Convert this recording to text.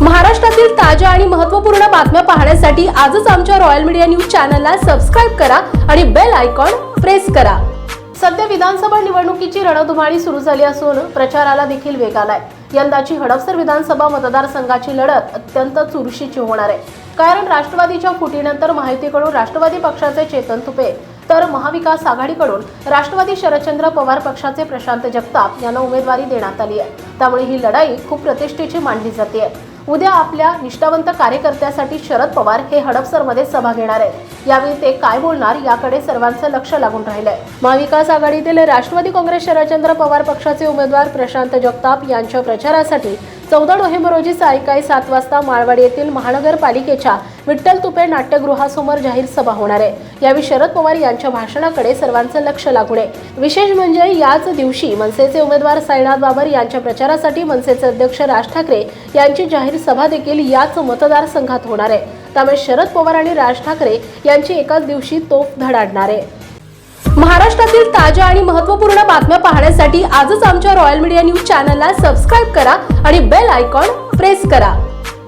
महाराष्ट्रातील ताज्या आणि महत्त्वपूर्ण बातम्या पाहण्यासाठी आजच आमच्या रॉयल मीडिया न्यूज चॅनलला सबस्क्राईब करा आणि बेल आयकॉन प्रेस करा. सध्या विधानसभा निवडणुकीची रणधुमाळी सुरू झाली असून प्रचाराला देखील वेग आलाय. यंदाची हडपसर विधानसभा मतदारसंघाची लढत अत्यंत चुरशीची होणार आहे. कारण राष्ट्रवादीच्या फुटीनंतर माहितीकडून राष्ट्रवादी पक्षाचे चेतन तुपे तर महाविकास आघाडीकडून राष्ट्रवादी शरदचंद्र पवार पक्षाचे प्रशांत जगताप यांना उमेदवारी देण्यात आली आहे. त्यामुळे ही लढाई खूप प्रतिष्ठेची मानली जाते. उद्या आपल्या निष्ठावंत कार्यकर्त्यासाठी शरद पवार हे हडपसरमध्ये सभा घेणार आहेत. यावेळी ते काय बोलणार याकडे सर्वांचं लक्ष लागून राहिलंय. महाविकास आघाडीतील राष्ट्रवादी काँग्रेस शरदचंद्र पवार पक्षाचे उमेदवार प्रशांत जगताप यांच्या प्रचारासाठी चौदा नोव्हेंबर रोजी सायंकाळी सात वाजता माळवाडी येथील महानगरपालिकेच्या विठ्ठल तुपे नाट्यगृहासमोर जाहीर सभा होणार आहे. यावेळी शरद पवार यांच्या भाषणाकडे सर्वांचं लक्ष लागू आहे. विशेष म्हणजे याच दिवशी मनसेचे उमेदवार साईनाथ बाबर यांच्या प्रचारासाठी मनसेचे अध्यक्ष राज ठाकरे यांची जाहीर सभा देखील याच मतदारसंघात होणार आहे. त्यामुळे शरद पवार आणि राज ठाकरे यांची एकाच दिवशी तोफ धडाडणार. आहे महाराष्ट्रातील ताज्या आणि महत्त्वपूर्ण बातम्या पाहण्यासाठी आजच आमच्या रॉयल मीडिया न्यूज चॅनलला सबस्क्राईब करा आणि बेल आयकॉन प्रेस करा.